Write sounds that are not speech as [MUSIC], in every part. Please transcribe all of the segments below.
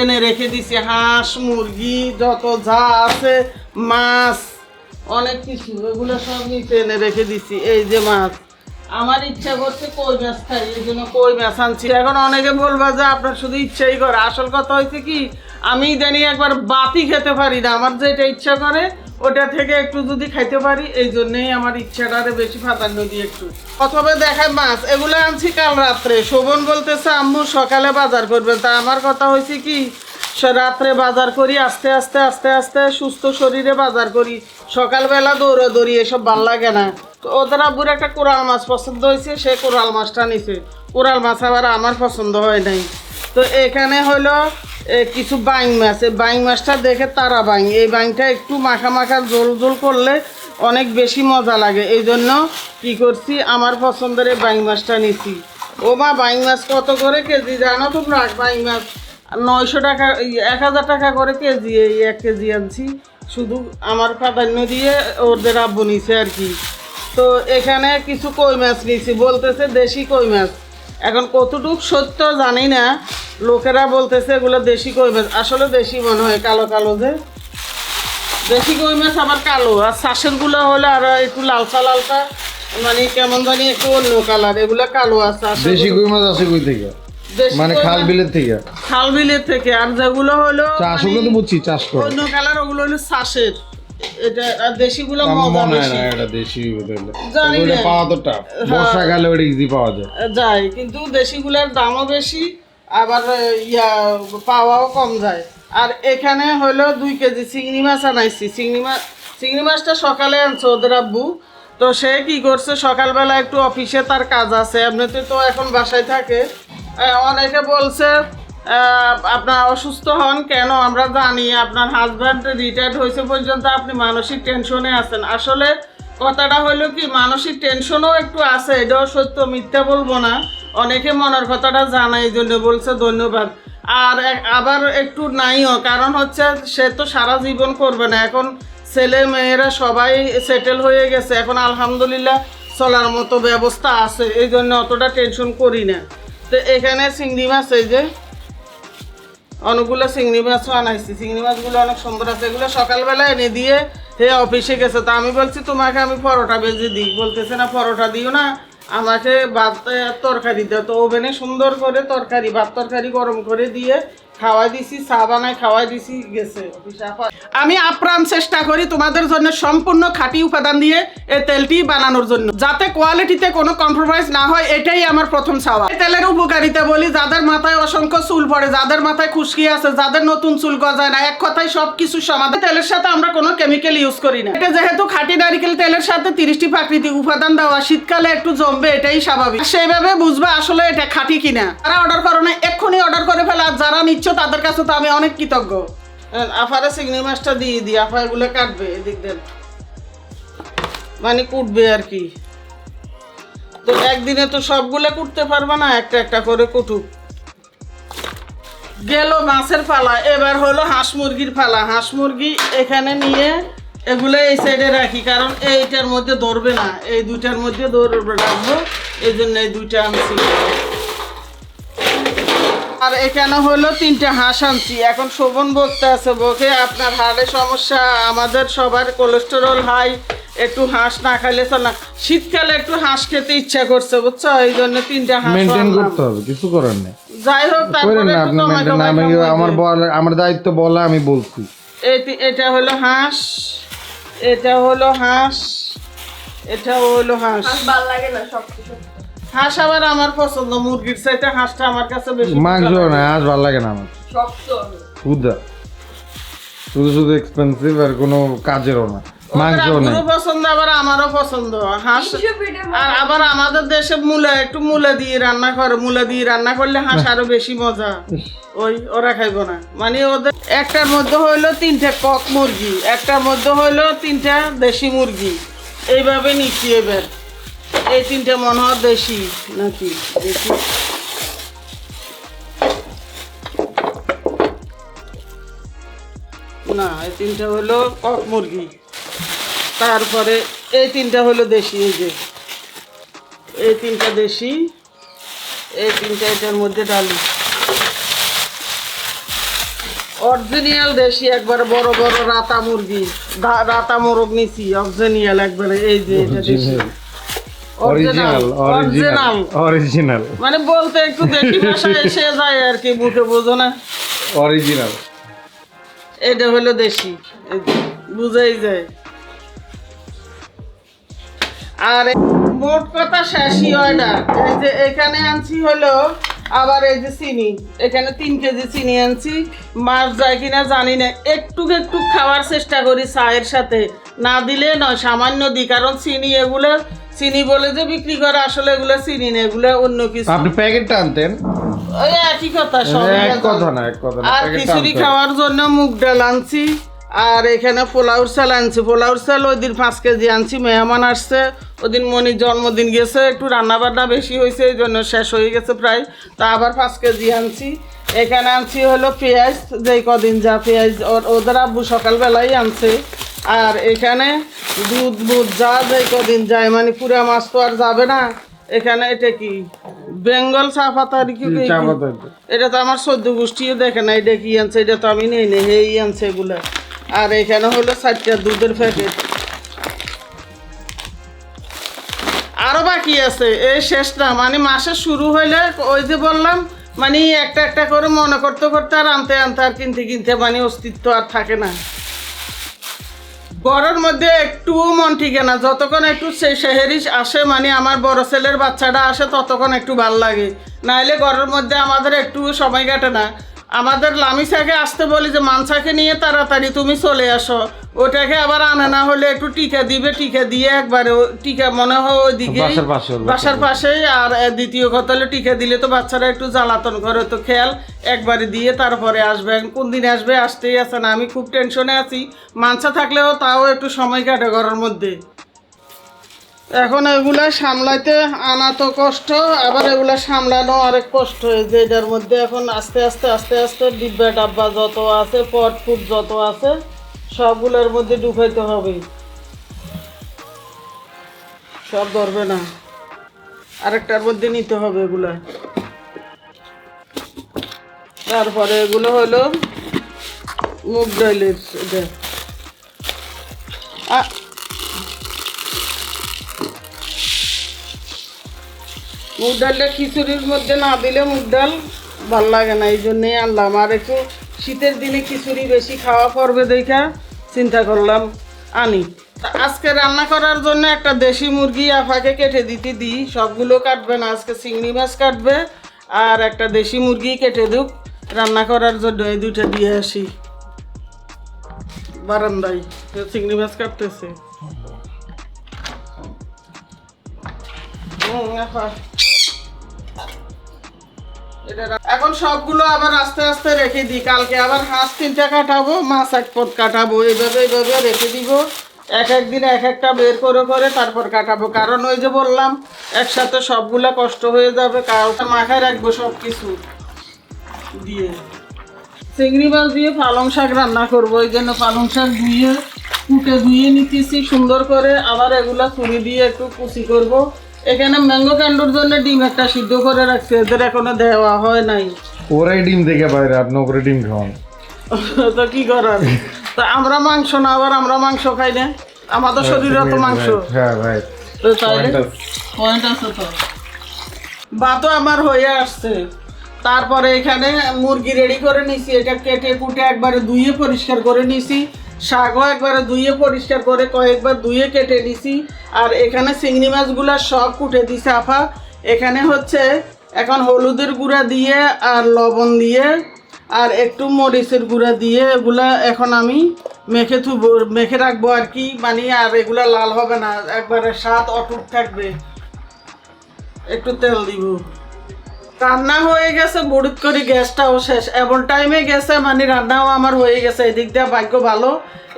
এনে রেখে দিছে হাঁস, মুরগি, যত যা আছে, মাছ, অনেক কিছু, এগুলো সব নিচে এনে রেখে দিছি। এই যে মাছ, আমার ইচ্ছা করছে কই মাছ খাই, এই জন্য কই মাছ আনছি। এখন অনেকে বলবা যে আপনার শুধু ইচ্ছাই করে। আসল কথা হয়েছে কি আমি জানি একবার বাতি খেতে পারি না। আমার যেটা ইচ্ছা করে, ওটা থেকে একটু যদি খাইতে পারি, এই জন্যেই আমার ইচ্ছাটারে বেশি প্রাধান্য দিই একটু। প্রথমে দেখায় মাছ, এগুলো আনছি কাল রাত্রে। শোভন বলতেছে, আম্মু, সকালে বাজার করবেন। তা আমার কথা হয়েছে কি রাত্রে বাজার করি, আস্তে আস্তে আস্তে আস্তে সুস্থ শরীরে বাজার করি। সকালবেলা দৌড়াদৌড়ি, এসব ভালো লাগে না। তো ওদের আব্বুর একটা কোরাল মাছ পছন্দ হয়েছে, সে কোরাল মাছটা নিছে। কোরাল মাছ আবার আমার পছন্দ হয় নাই। তো এখানে হলো কিছু বাইং মাছ। এই বাইং মাছটা দেখে তারা বাইং। এই বাইংটা একটু মাখা মাখা জোল জোল করলে অনেক বেশি মজা লাগে। এই জন্য কি করছি, আমার পছন্দের এই বাইং মাছটা নিছি। ও মা, বাইং মাছ কত করে কেজি? জানো তোমরা বাইং মাছ। নয়শো টাকা এক হাজার টাকা করে কেজি এই এক কেজি আনছি। শুধু আমার প্রাধান্য দিয়ে ওদের আব্বু নিছে আর কি। তো এখানে কিছু কই মাছ নিয়েছি বলতেছে দেশি কই মাছ। এখন কতটুক সত্য জানি না। লোকেরা বলতেছে এগুলো দেশি কই মাছ আসলে দেশি মনে হয় কালো কালো যে। দেশি কই মাছ আবার কালো। আর শ্বাসেরগুলো হলো আর একটু লালসা লালচা মানে কেমন জানি একটু অন্য কালার। এগুলো কালো আছে দেশি কই মাছ আসে কই থেকে? মানে খাল বিলের থেকে? খাল বিলের থেকে। আর যেগুলো হলো চাষ মানে ওগুলো তো বুঝছি চাষ করে। অন্য কালার ওগুলো হলো শ্বাসের এটা আর দেশিগুলো আমার মজা বেশি। এটা দেশি জানি না। পাওয়া তো টাফ বর্ষাকালে ওটা ইজি পাওয়া যায়। যায় কিন্তু দেশিগুলোর দামও বেশি আবার ইয়া পাওয়াও কম যায়। আর এখানে হলো দুই কেজি চিংড়ি মাছ আনাইছি। চিংড়ি মাছ চিংড়ি মাছটা সকালে আনছে ওদের আব্বু। তো সে কি করছে সকালবেলা একটু অফিসে তার কাজ আছে। এমনিতে তো এখন বাসায় থাকে। অনেকে বলছে আপনার অসুস্থ হন কেন? আমরা জানি আপনার হাজব্যান্ড রিটায়ার্ড হয়েছে পর্যন্ত আপনি মানসিক টেনশনে আছেন। আসলে কথাটা হলো কি, মানসিক টেনশনও একটু আছে, এটাও সত্য, মিথ্যা বলব না। অনেকে মনের কথাটা জানা এই জন্য বলছে ধন্যবাদ। আর আবার একটু নাইও, কারণ হচ্ছে সে তো সারা জীবন করবে না। এখন ছেলে মেয়েরা সবাই সেটেল হয়ে গেছে। এখন আলহামদুলিল্লাহ চলার মতো ব্যবস্থা আছে এই জন্য অতটা টেনশন করি না। তো এখানে চিংড়ি মাছ, এই যে অনেকগুলো চিংড়ি মাছও আনাইছি। চিংড়ি মাছগুলো অনেক সুন্দর আছে। এগুলো সকালবেলা এনে দিয়ে হে অফিসে গেছে। তা আমি বলছি, তোমাকে আমি পরোটা বেজে দিই। বলতেছে, না, পরোটা দিও না। আমাকে ভাত তরকারি দাও তো ওভেনে সুন্দর করে তরকারি, ভাত তরকারি গরম করে দিয়ে খাওয়াই দিছি, চা বানায় খাওয়াই দিছি, গেছে। আমি আপ্রাণ চেষ্টা করি তোমাদের জন্য সম্পূর্ণ খাঁটি উপাদান দিয়ে এই তেলটি বানানোর জন্য। যাতে কোয়ালিটিতে কোনো কম্প্রোমাইজ না হয়, এটাই আমার প্রথম চাওয়া এই তেলের উপকারিতা বলি, যাদের মাথায় অসংখ্য চুল পড়ে, যাদের মাথায় খুশকি আছে, যাদের নতুন চুল গজায় না, এক কথায় সব কিছু সমাধান। তেলের সাথে আমরা কোনো কেমিক্যাল ইউজ করি না। এটা যেহেতু খাঁটি নারিকেল তেলের সাথে তিরিশটি প্রাকৃতিক উপাদান দেওয়া, শীতকালে একটু জমবে, এটাই স্বাভাবিক। সেইভাবে বুঝবে আসলে এটা খাঁটি কিনা। তারা অর্ডার করো না, এক্ষুনি অর্ডার করে ফেলে। যারা নিচ্ছ তাদের কাছে তো আমি অনেক কৃতজ্ঞ। আফারে চিংড়ি মাছটা দিয়ে দিই, আফা এগুলো কাটবে, এদিক দেন। মানে কুটবে আর কি। তো একদিনে তো সবগুলো কুটতে পারবে না, একটা একটা করে কুটুক। গেল মাছের পালা, এবার হলো হাঁস মুরগির পালা। হাঁস মুরগি এখানে নিয়ে এগুলো এই সাইডে রাখি, কারণ এইটার মধ্যে ধরবে না। এই দুইটার মধ্যে ধরবে রাখব এই জন্য এই দুইটা আনছি আর এখানে হলো তিনটা হাঁস আনছি। এখন শোভন বকতে আছে বকে আপনার হাড়ে সমস্যা আমাদের সবার কোলেস্টেরল হাই একটু হাঁস না খাইলে চল না। শীতকালে একটু হাঁস খেতে ইচ্ছা করছে বুঝছ? এই জন্য তিনটা হাঁস মেনটেন করতে হবে কিছু করার নেই। যাই হোক তারপরে একটু আপনি টমেটো মেনটেন আমি আমার। বলা আমার দায়িত্ব বলা আমি বলছি। এটি- এটা হলো হাঁস এটা হলো হাঁস এটা হলো হাঁস। ভালো লাগে না সব কিছু হাঁস আবার আমার পছন্দ মুরগির চাইতে হাঁসটা আমার কাছে বেশি মাংস না আজ ভালো লাগে না আমার। শক্ত শুধু শুধু এক্সপেন্সিভ আর কোনো কাজেরও না। মাংস নেই। পছন্দ আবার আমারও পছন্দ। হাঁস আর আবার আমাদের দেশে মূলা একটু মূলা দিয়ে রান্না করে মূলা দিয়ে রান্না করলে হাঁস আরও বেশি মজা। ওই ওরা খাইব না। মানে ওদের একটার মধ্যে হইল তিনটা কক মুরগি একটার মধ্যে হইল তিনটা দেশি মুরগি। এইভাবে নিচ্ছি এবার। এই তিনটা মনে হয় দেশি নাকি? দেশি না এই তিনটা হলো কক মুরগি। তারপরে এই তিনটা হলো দেশি এই যে। এই তিনটা দেশি এই তিনটা এটার মধ্যে ডালি। অরিজিনাল দেশি একবারে বড় বড় রাতা মুরগি। রাতা মোরগ নিছি অরিজিনাল একবারে এই যে এটা দেশি। অরিজিনাল অরিজিনাল অরিজিনাল মানে বলতে একটু দেশি ভাষায় এসে যায় আর কি মুখে বোঝো না। অরিজিনাল এটা হলো দেশি বুঝাই যায়। আর মোট কথা শেষই হয় না। এই যে এখানে আনছি হলো আবার এই যে চিনি। এখানে তিন কেজি চিনি আনছি। মাছ যায় কিনা জানি না। একটু একটু খাওয়ার চেষ্টা করি চায়ের সাথে। না দিলে নয় সামান্য দিই কারণ চিনি এগুলো চিনি বলে যে বিক্রি করে আসলে এগুলো চিনি না এগুলো অন্য কিছু। আপনি প্যাকেটটা আনতেন? ওই একই কথা সব এক কথা না এক কথা না আর খিচুড়ি খাওয়ার জন্য মুগ ডাল আনছি আর এখানে পোলাউর চাল আনছি। পোলাউর চাল ওই দিন পাঁচ কেজি আনছি মেহমান আসছে। ওদিন মনির জন্মদিন গেছে একটু রান্না বান্না বেশি হয়েছে এই জন্য শেষ হয়ে গেছে প্রায়। তা আবার পাঁচ কেজি আনছি। এখানে আনছি হলো পেঁয়াজ যেই কদিন যা পেঁয়াজ ওদের আব্বু সকালবেলাই আনছে। আর এখানে দুধ বুধ যা যেই কদিন যায় মানে পুরা মাছ তো আর যাবে না। এখানে এটা কি? বেঙ্গল চা পাতা কি এটা তো আমার সদ্য গোষ্ঠীও দেখে না এটা কি আনছে? এটা তো আমি নেই নেই এই আনছে এগুলা। আর এখানে হলো চারটা দুধের প্যাকেট। আরও বাকি আছে এই শেষ না মানে মাসে শুরু হইলে ওই যে বললাম মানে একটা একটা করে মনে করতে করতে আর আনতে আনতে আর কিনতে কিনতে মানে অস্তিত্ব আর থাকে না। ঘরের মধ্যে একটু মন ঠিকে না। যতক্ষণ একটু সেহেরিস সেহেরি আসে মানে আমার বড় ছেলের বাচ্চাটা আসে, ততক্ষণ একটু ভালো লাগে। নাইলে ঘরের মধ্যে আমাদের একটু সময় কাটে না। আমাদের লামিসাকে আসতে বলি যে মানসাকে নিয়ে তাড়াতাড়ি তুমি চলে আসো। ওটাকে আবার আনে না হলে একটু টিকা দিবে টিকা দিয়ে একবারে টিকা মনে হয় ওইদিকে বাসার পাশে বাসার পাশেই আর দ্বিতীয় কথা হলো টিকা দিলে তো বাচ্চারা একটু জ্বালাতন করে। তো খেয়াল একবারে দিয়ে তারপরে আসবে। কোন দিন আসবে আসতেই আছে না। আমি খুব টেনশনে আছি। মানসা থাকলেও তাও একটু সময় কাটে ঘরের মধ্যে। এখন এগুলা সামলাইতে আনা তো কষ্ট, আবার এগুলা সামলানো অনেক কষ্ট। যে এটার মধ্যে এখন আস্তে আস্তে আস্তে আস্তে ডিব্বা ডাব্বা যত আছে, পট ফুট যত আছে, সবগুলোর মধ্যে ঢুকাইতে হবে। সব ধরবে না। আরেকটার মধ্যে নিতে হবে এগুলা। তারপরে এগুলো হলো মুগ ডাইলের, এটা। মুগ ডালটা খিচুড়ির মধ্যে না দিলে মুগ ডাল ভালো লাগে না এই জন্যেই আনলাম। আর একটু শীতের দিনে খিচুড়ি বেশি খাওয়া পড়বে দেখা চিন্তা করলাম, আনি। আজকে রান্না করার জন্য একটা দেশি মুরগি আফাকে কেটে দিতে দিই, সবগুলো কাটবে না, আজকে চিংড়ি মাছ কাটবে আর একটা দেশি মুরগি কেটে দুক, রান্না করার জন্য এই দুইটা দিয়ে আসি। বারান্দায় চিংড়ি মাছ কাটতেছে। হুম। এখন সবগুলো আবার আস্তে আস্তে রেখে দিই। কালকে আবার হাঁস তিনটা কাটাবো, মাছ এক পদ কাটাবো। এইভাবে এইভাবে রেখে দিব। এক এক দিন এক একটা বের করে করে তারপর কাটাবো। কারণ ওই যে বললাম, একসাথে সবগুলা কষ্ট হয়ে যাবে কারোটা মাখায় রাখব সব কিছু দিয়ে। চিংড়ি মাছ দিয়ে পালং শাক রান্না করব। ওই জন্য পালং শাক ধুয়ে, কুটে ধুয়ে নিতেছি। সুন্দর করে আবার এগুলা ছুরি দিয়ে একটু কুচি করব। এখানে ম্যাঙ্গো ক্যান্ডোর জন্য ডিম একটা সিদ্ধ করে রাখছে এদের এখনও দেওয়া হয় নাই। ওরাই ডিম থেকে বাইরে আপনি ওপরে ডিম খাওয়ান। [LAUGHS] তো কি করার? তা আমরা মাংস না আবার আমরা মাংস খাই না। আমাদের শরীরে তো মাংস। হ্যাঁ রাইট তো তাইলে পয়েন্ট আছে। তো। ভাতও আমার হয়ে আসছে। তারপরে এখানে মুরগি রেডি করে নিছি এটা কেটে কুটে একবারে ধুয়ে পরিষ্কার করে নিছি। শাকও একবারে ধুয়ে পরিষ্কার করে কয়েকবার ধুয়ে কেটে নিছি আর এখানে চিংড়ি মাছগুলা সব কুটে দিছে আফা এখানে হচ্ছে এখন হলুদের গুঁড়া দিয়ে আর লবণ দিয়ে আর একটু মরিচের গুঁড়া দিয়ে এগুলা এখন আমি মেখে থুব, মেখে রাখব আর কি। মানে আর এগুলা লাল হবে না, একবারে স্বাদ অটুট থাকবে। একটু তেল দিব। রান্না হয়ে গেছে বড়িত করে, গ্যাসটাও শেষ। এমন টাইমে গেছে মানে রান্নাও আমার হয়ে গেছে, এদিক দিয়ে ভাগ্য ভালো।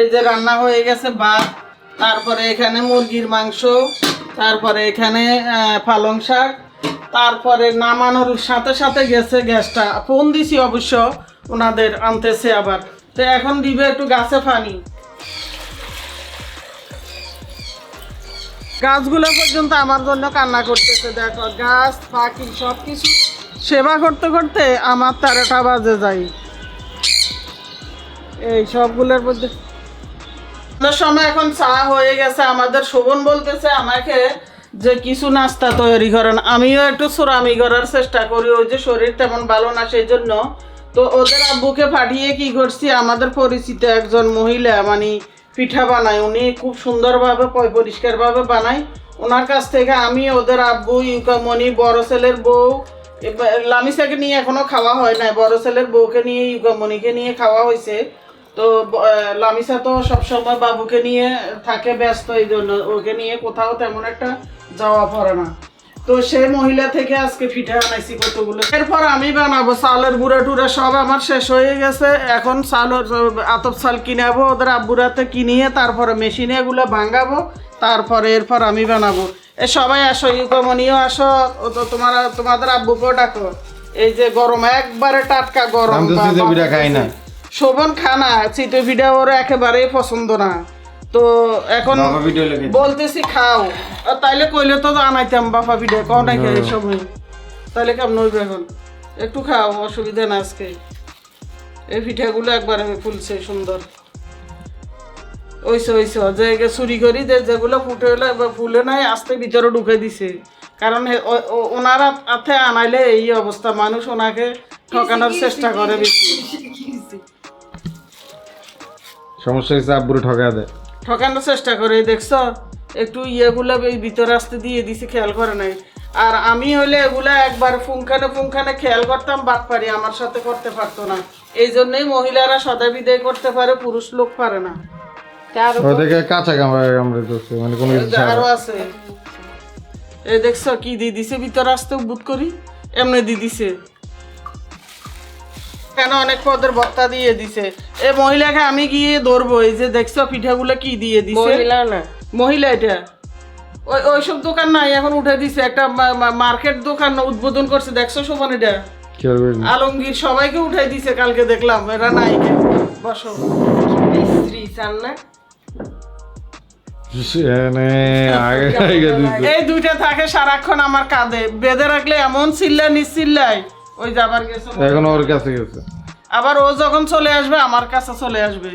এই যে রান্না হয়ে গেছে, ভাত, তারপরে এখানে মুরগির মাংস, তারপরে এখানে পালং শাক, তারপরে নামানোর সাথে সাথে গেছে গ্যাসটা। ফোন দিছি অবশ্য, ওনাদের আনতেছে আবার। তো এখন দিবে একটু গাছে পানি। গাছগুলো পর্যন্ত আমার জন্য কান্না করতেছে, দেখো, গাছ, পাখি সব কিছু সেবা করতে করতে আমার তেরোটা বাজে যাই। এই সবগুলোর মধ্যে সময় এখন চা হয়ে গেছে, আমাদের শোভন বলতেছে আমাকে যে কিছু নাস্তা তৈরি করেন। আমিও একটু সুরামি করার চেষ্টা করি, ওই যে শরীর তেমন ভালো না সেই জন্য তো ওদের আব্বুকে পাঠিয়ে কি করছি, আমাদের পরিচিত একজন মহিলা মানে পিঠা বানায়। উনি খুব সুন্দরভাবে পরিষ্কারভাবে বানায়। ওনার কাছ থেকে আমি ওদের আব্বু ইউকামণি বড় ছেলের বউ লামিসাকে নিয়ে এখনও খাওয়া হয় নাই। বড় ছেলের বউকে নিয়ে ইউকামণিকে নিয়ে খাওয়া হয়েছে। তো লামিসা তো সবসময় বাবুকে নিয়ে থাকে, ব্যস্ত এই জন্য। ওকে নিয়ে কোথাও তেমন একটা যাওয়া পড়ে না। তো সেই মহিলা থেকে আজকে পিঠা বানাইছি কতগুলো। এরপর আমি বানাবো চালের গুঁড়া টুড়া সব আমার শেষ হয়ে গেছে। এখন চালের আতপ চাল কিনাবো ওদের আব্বুরাতে কিনিয়ে তারপরে মেশিনে এগুলো ভাঙাবো। তারপরে এরপর আমি বানাবো। এ সবাই আসো ইউকমনিও আসো ও তো তোমার তোমাদের আব্বুকেও ডাকো। এই যে গরম একবারে টাটকা গরম। শোভন খানা চিতো ভিডিও ওর একেবারেই পছন্দ না। তো এখন বলতেছি খাও। আর তাইলে কইলে তো আনাইতাম বাপা ভিডিও কও নাই খাই সময় তাইলে কেমন হইবে এখন? একটু খাও অসুবিধা না আজকে। এই পিঠাগুলো একবারে ফুলছে সুন্দর। ওইসে ওইসে যে চুরি করি যে যেগুলো ফুটে হলে এবার ফুলে নাই আস্তে ভিতরে ঢুকে দিছে। কারণ ওনার হাত- আনাইলে এই অবস্থা মানুষ ওনাকে ঠকানোর চেষ্টা করে বেশি। সমস্যা হয়েছে আব্বুরে ঠকা দেয়। ঠকানোর চেষ্টা করে দেখছ? একটু ইয়েগুলো এই ভিতর আসতে দিয়ে দিছি খেয়াল করে নাই। আর আমি হলে এগুলা একবার ফুঙ্কানে ফুঙ্কানে খেয়াল করতাম বাদ পারি আমার সাথে করতে পারতো না। এই জন্যই মহিলারা সদা বিদায় করতে পারে পুরুষ লোক পারে না। তার কাঁচা কামড়া কামড়ে করছে মানে কোনো কিছু আরও আছে। এই দেখছ কি দিয়ে দিছে? ভিতরে আসতে বুধ করি এমনি দিয়ে দিছে। কেন অনেক পদের বক্তা দিয়ে দিছে। এই মহিলাকে আমি গিয়ে ধরবো এই যে দেখছ পিঠাগুলো কি দিয়ে দিছে? মহিলা না। মহিলা এটা। ওই ওইসব দোকান নাই এখন উঠে দিছে। একটা মার্কেট দোকান উদ্বোধন করছে দেখছ শোভন এটা? আলমগীর সবাইকে উঠাই দিছে কালকে দেখলাম এরা নাই। বসো। স্ত্রী চান না? আগে আগে দিচ্ছে এই দুইটা থাকে সারাক্ষণ আমার কাঁধে। বেঁধে রাখলে এমন চিল্লা নিচ্ছিল্লাই ওই যাবার গেছে এখন ওর কাছে গেছে। আবার ও যখন চলে আসবে আমার কাছে চলে আসবে।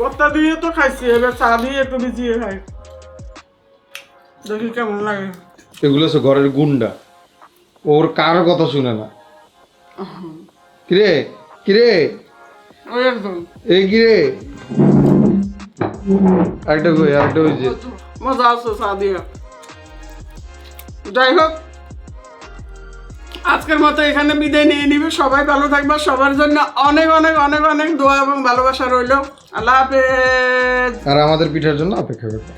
বত্তা দিয়ে তো খাইছি এবার চা দিয়ে একটু ভিজিয়ে খাই। দেখি কেমন লাগে। এগুলো হচ্ছে ঘরের গুন্ডা। ওর কারও কথা শুনে না। কিরে? কিরে? ওই একদম। এই কিরে? আরেকটা কই আরেকটা যে। মজা আছে চা দিয়ে। যাই হোক আজকের মতো এখানে বিদায় নিয়ে নিবে। সবাই ভালো থাকবে। সবার জন্য অনেক অনেক অনেক অনেক দোয়া এবং ভালোবাসা রইল। আল্লাহ হাফেজ। আর আমাদের পিঠার জন্য অপেক্ষা করতে